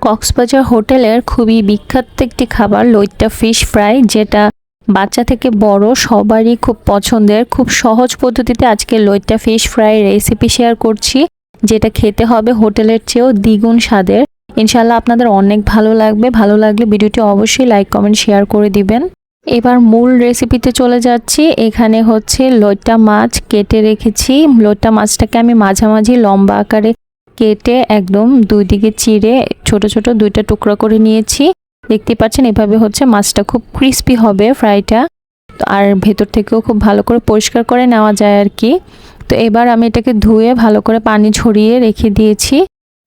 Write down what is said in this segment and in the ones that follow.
কক্সবাজার হোটেলের খুবই বিখ্যাত একটি খাবার, লইট্টা ফিশ ফ্রাই, যেটা বাচ্চা থেকে বড় সবারই খুব পছন্দের। খুব সহজ পদ্ধতিতে আজকে loitta fish fry recipe share করছি, যেটা খেতে হবে হোটেলের চেয়েও দ্বিগুণ স্বাদের। ইনশাল্লাহ আপনাদের অনেক ভালো লাগবে। ভালো লাগলে ভিডিওটি অবশ্যই লাইক, কমেন্ট, শেয়ার করে দিবেন। এবার মূল রেসিপিতে চলে যাচ্ছি। এখানে হচ্ছে লইট্টা মাছ কেটে রেখেছি। লইট্টা মাছটাকে আমি মাঝামাঝি লম্বা আকারে কেটে একদম দুই দিকে চিড়ে ছোট ছোট দুইটা টুকরা করে নিয়েছি। দেখতে পাচ্ছেন, এভাবে হচ্ছে মাছটা খুব ক্রিস্পি হবে ফ্রাইটা আর ভেতর থেকেও খুব ভালো করে পরিষ্কার করে নেওয়া যায় আর কি তো এবার আমি এটাকে ধুয়ে ভালো করে পানি ঝরিয়ে রেখে দিয়েছি।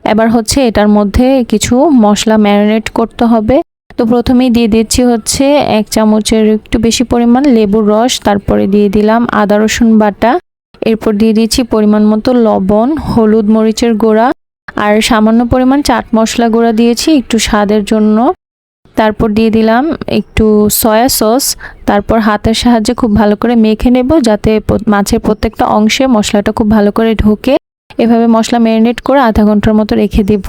এবার হচ্ছে এটার মধ্যে কিছু মশলা ম্যারিনেট করতে হবে। তো প্রথমেই দিয়ে দিচ্ছি হচ্ছে এক চামচের একটু বেশি পরিমাণ লেবুর রস, তারপরে দিয়ে দিলাম আদা রসুন বাটা। এরপর দিয়ে দিয়েছি পরিমাণ মতো লবণ, হলুদ মরিচের গুঁড়া আর সামান্য পরিমাণ চাট মশলা গুঁড়া দিয়েছি একটু স্বাদের জন্য। তারপর দিয়ে দিলাম একটু সয়া সস, তারপর হাতের সাহায্যে খুব ভালো করে মেখে নেব যাতে মাছের প্রত্যেকটা অংশে মশলাটা খুব ভালো করে ঢোকে। এভাবে মশলা ম্যারিনেট করে আধা ঘণ্টার মতো রেখে দিব।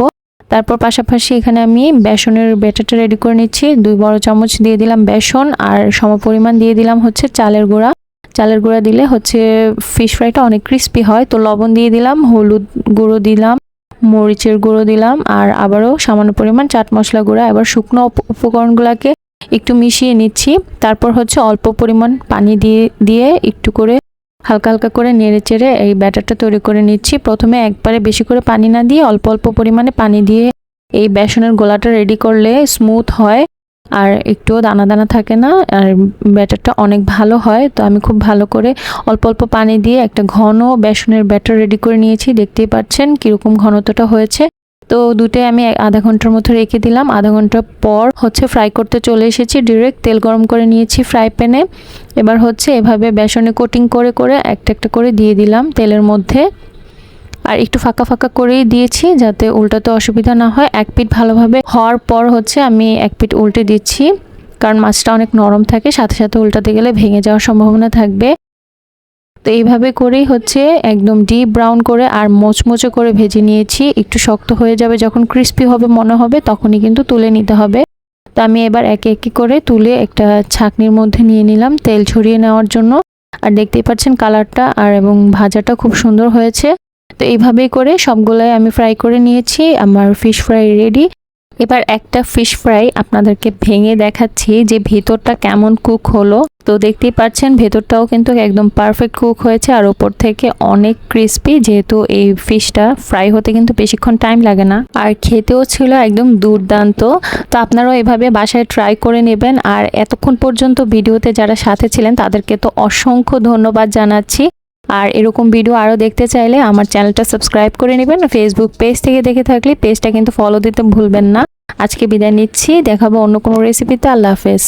তারপর পাশাপাশি এখানে আমি বেসনের ব্যাটারটা রেডি করে নিচ্ছি। দুই বড় চামচ দিয়ে দিলাম বেসন আর সমপরিমাণ দিয়ে দিলাম হচ্ছে চালের গুঁড়া। চালের গুঁড়া দিলে হচ্ছে ফিশ ফ্রাইটা অনেক ক্রিস্পি হয়। তো লবণ দিয়ে দিলাম, হলুদ গুঁড়ো দিলাম, মরিচের গুঁড়ো দিলাম, আর আবারও সামান্য পরিমাণ চাট মশলা গুঁড়া। এবার শুকনো উপ- উপকরণগুলোকে একটু মিশিয়ে নিচ্ছি। তারপর হচ্ছে অল্প পরিমাণ পানি দিয়ে দিয়ে একটু করে হালকা হালকা করে নেড়ে চেড়ে এই ব্যাটারটা তৈরি করে নিচ্ছি। প্রথমে একবারে বেশি করে পানি না দিয়ে অল্প অল্প পরিমাণে পানি দিয়ে এই বেসনের গোলাটা রেডি করলে স্মুথ হয়। আর একটুও দানা দানা থাকে না, আর ব্যাটারটা অনেক ভালো হয়, তো আমি খুব ভালো করে অল্প অল্প পানি দিয়ে একটা ঘন বেসনের ব্যাটার রেডি করে নিয়েছি, দেখতেই পাচ্ছেন কীরকম ঘনত্বটা হয়েছে। তো দুটোই আমি আধা ঘণ্টার মতো রেখে দিলাম, আধা ঘণ্টা পর হচ্ছে ফ্রাই করতে চলে এসেছি ডিরেক্ট তেল গরম করে নিয়েছি ফ্রাই প্যানে। এবার হচ্ছে এভাবে বেসনে কোটিং করে করে একটা একটা করে দিয়ে দিলাম তেলের মধ্যে। আর একটু ফাঁকা ফাঁকা করেই দিয়েছি যাতে উল্টাতে অসুবিধা না হয়। এক পিঠ ভালোভাবে হওয়ার পর হচ্ছে আমি এক পিঠ উল্টে দিচ্ছি, কারণ মাছটা অনেক নরম থাকে, সাথে সাথে উল্টাতে গেলে ভেঙে যাওয়ার সম্ভাবনা থাকবে। তো এইভাবে করেই হচ্ছে একদম ডিপ ব্রাউন করে আর মোচমোচে করে ভেজে নিয়েছি। একটু শক্ত হয়ে যাবে, যখন ক্রিস্পি হবে, মনে হবে, তখনই কিন্তু তুলে নিতে হবে। তো আমি এবার একে একে করে তুলে একটা ছাকনির মধ্যে নিয়ে নিলাম তেল ছড়িয়ে নেওয়ার জন্য। আর দেখতেই পাচ্ছেন কালারটা আর এবং ভাজাটা খুব সুন্দর হয়েছে। তো এইভাবেই করে সবগুলোই আমি ফ্রাই করে নিয়েছি, আমার ফিশ ফ্রাই রেডি এবার একটা ফিশ ফ্রাই আপনাদেরকে ভেঙে দেখাচ্ছি যে ভেতরটা কেমন কুক হলো। তো দেখতেই পাচ্ছেন ভেতরটাও কিন্তু একদম পারফেক্ট কুক হয়েছে আর ওপর থেকে অনেক ক্রিস্পি যেহেতু এই ফিশটা ফ্রাই হতে কিন্তু বেশিক্ষণ টাইম লাগে না। আর খেতেও ছিল একদম দুর্দান্ত। তো আপনারাও এভাবে বাসায় ট্রাই করে নেবেন। আর এতক্ষণ পর্যন্ত ভিডিওতে যারা সাথে ছিলেন তাদেরকে তো অসংখ্য ধন্যবাদ জানাচ্ছি। আর এরকম ভিডিও আরও দেখতে চাইলে আমার চ্যানেলটা সাবস্ক্রাইব করে নেবেন। ফেসবুক পেজ থেকে দেখে থাকলে পেজটা কিন্তু ফলো দিতে ভুলবেন না। আজকে বিদায় নিচ্ছি। দেখাবো অন্য কোনো রেসিপিতে আল্লাহ হাফেজ।